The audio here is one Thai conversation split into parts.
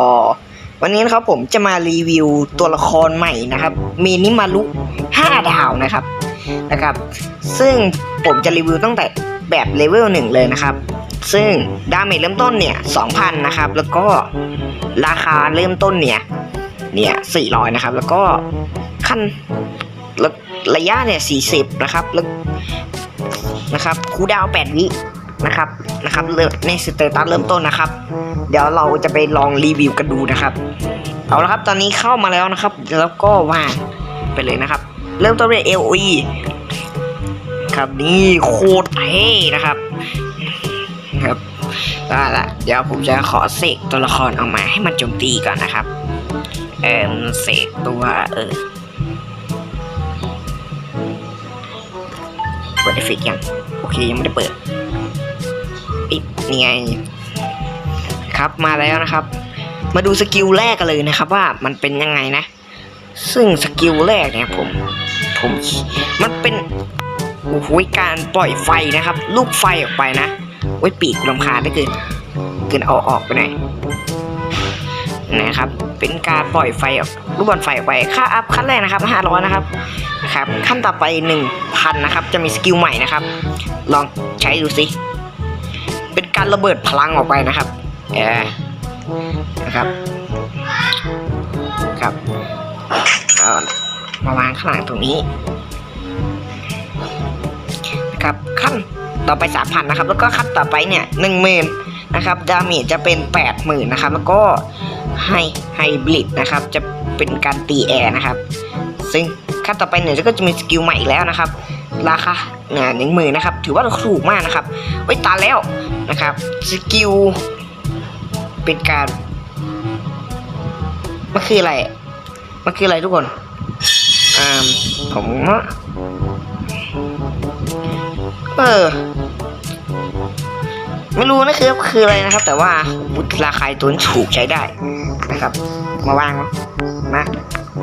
อ๋อวันนี้นะครับผมจะมารีวิวตัวละครใหม่นะครับมีนิมารุ5ดาวนะครับนะครับ ซึ่งผมจะรีวิวตั้งแต่แบบเลเวลหนึ่งเลยนะครับ ซึ่งดาเมจเริ่มต้นเนี่ย2,000นะครับ แล้วก็ราคาเริ่มต้นเนี่ยเนี่ย400นะครับ แล้วก็ขั้นระยะเนี่ย40นะครับแล้วนะครับคูดาวน์8วิ นะครับนะครับเริ่มในสเตตัสเริ่มต้นนะครับ เดี๋ยวเราจะไปลองรีวิวกันดูนะครับ เอาละครับตอนนี้เข้ามาแล้วนะครับ แล้วก็วางไปเลยนะครับ เริ่มต้นด้วย LOE ครับนี่โคตรเท่นะครับครับก็ละเดี๋ยวผมจะขอเสกตัวละครออกมาให้มันโจมตีก่อนนะครับ เออเสกตัวเออเปิดเอฟเฟกยัง โอเค ยังไม่ได้เปิด อินี่ไง ครับมาแล้วนะครับ มาดูสกิลแรกกันเลยนะครับ ว่ามันเป็นยังไงนะ ซึ่งสกิลแรกเนี่ยผมผมมันเป็นโอ้โหการปล่อยไฟนะครับ ลูกไฟออกไปนะไว้ปีกกูรำคาได้เกินเกินเอาออกไปหน่อยนะครับ เป็นการปล่อยไฟออกลูกบอลไฟออกไปค่าอัพขั้นแรกนะครับ500นะครับนะครับ ขั้นต่อไป1,000นะครับ จะมีสกิลใหม่นะครับ ลองใช้ดูสิ การระเบิดพลังออกไปนะครับเอนะครับครับเอามาวางข้างหลังตรงนี้นะครับขั้นต่อไปสามพันนะครับ แล้วก็ขั้นต่อไปเนี่ยหนึ่งหมื่นนะครับดาเมจจะเป็นแปดหมื่นนะครับ แล้วก็ให้ไฮบริดนะครับ จะเป็นการตีแอร์นะครับ ซึ่ง ขั้นต่อไปเนี่ยก็จะมีสกิลใหม่อีกแล้วนะครับ ราคาหนึ่งหมื่นนะครับ ถือว่าถูกมากนะครับไว้ตายแล้วนะครับสกิลเป็นการมันคืออะไรมันคืออะไรทุกคนอ่าผมเออไม่รู้นะคือคืออะไรนะครับ แต่ว่าราคาตัวนี้ถูกใช้ได้นะครับ มาวางนะ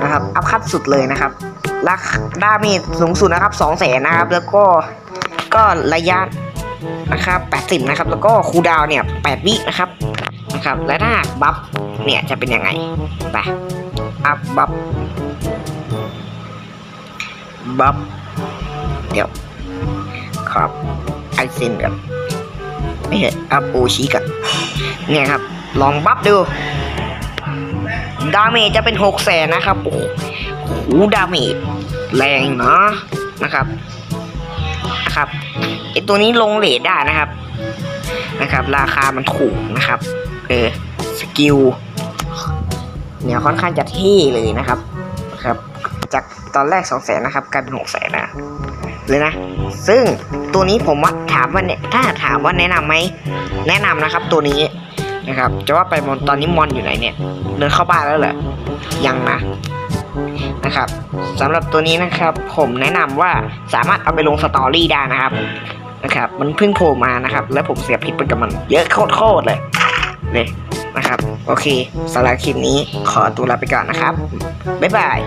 นะครับ อัพคัดสุดเลยนะครับ ราคาดาเมจสูงสุดนะครับสองแสนนะครับ แล้วก็ก็ระยะนะครับ80นะครับ แล้วก็คูดาวเนี่ย8วินะครับนะครับ และถ้าบัฟเนี่ยจะเป็นยังไงไปอัพบัฟบัฟเดี๋ยวครับไอเซนกันไม่ใช่อัพโอชิกันเนี่ยครับ ลองบัฟดู ดาเมจจะเป็นหกแสนนะครับโอ้ โหดาเมจแรงเนาะนะครับนะครับไอตัวนี้ลงเลทได้นะครับนะครับ ราคามันถูกนะครับเออสกิลเนี่ยค่อนข้างจะเท่เลยนะครับนะครับ จากตอนแรกสองแสนนะครับกลายเป็นหกแสนนะเลยนะ ซึ่งตัวนี้ผมว่าถามว่าเนี่ยถ้าถามว่าแนะนำไหมแนะนำนะครับตัวนี้นะครับ จะว่าไปมอนตอนนี้มอนอยู่ไหนเนี่ย เดินเข้าบ้านแล้วเหรอยังนะ นะครับสำหรับตัวนี้นะครับผมแนะนำว่าสามารถเอาไปลงสตอรี่ได้นะครับนะครับ มันเพิ่งโผล่มานะครับ แล้วผมเสียพิษไปกับมัน เยอะโคตรเลยเลยนะครับ โอเคสำหรับคลิปนี้ขอตัวลาไปก่อนนะครับ บ๊ายบาย